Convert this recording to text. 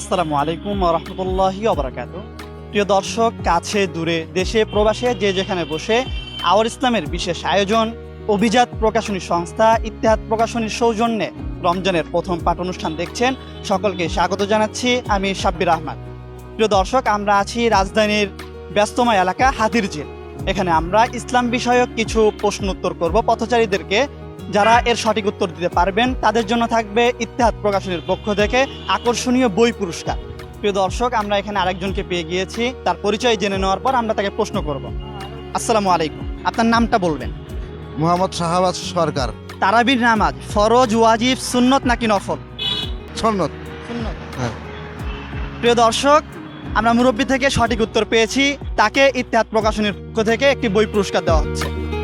আসসালামু আলাইকুম রহমতুল্লাহি অবরাকাত প্রিয় দর্শক, কাছে দূরে দেশে প্রবাসে যে যেখানে বসে, আওয়ার ইসলামের বিশেষ আয়োজন, অভিজাত প্রকাশনী সংস্থা ইতিহাদ প্রকাশনীর সৌজন্যে রমজানের প্রথম পাঠ অনুষ্ঠান দেখছেন। সকলকে স্বাগত জানাচ্ছি, আমি সাব্বির আহমদ। প্রিয় দর্শক, আমরা আছি রাজধানীর ব্যস্তময় এলাকা হাতিরঝিল। এখানে আমরা ইসলাম বিষয়ক কিছু প্রশ্ন উত্তর করব। পথচারীদেরকে যারা এর সঠিক উত্তর দিতে পারবেন তাদের জন্য থাকবে ইতিহাদ প্রকাশনীর পক্ষ থেকে আকর্ষণীয় বই পুরস্কার। প্রিয় দর্শক আমরা এখানে আরেকজনকে পেয়ে গিয়েছি। তার পরিচয় জেনে নেওয়ার পর আমরা তাকে প্রশ্ন করব। আসসালামু আলাইকুম। আপনার নামটা বলবেন? মোহাম্মদ শাহবাজ সরকার। তারাবির নামাজ ফরজ ওয়াজিব সুন্নত নাকি নফল? সন্নত। সুন্নত। হ্যাঁ। প্রিয় দর্শক আমরা মুরব্বী থেকে সঠিক উত্তর পেয়েছি। তাকে ইতিহাদ প্রকাশনীর পক্ষ থেকে একটি বই পুরস্কার দেওয়া হচ্ছে।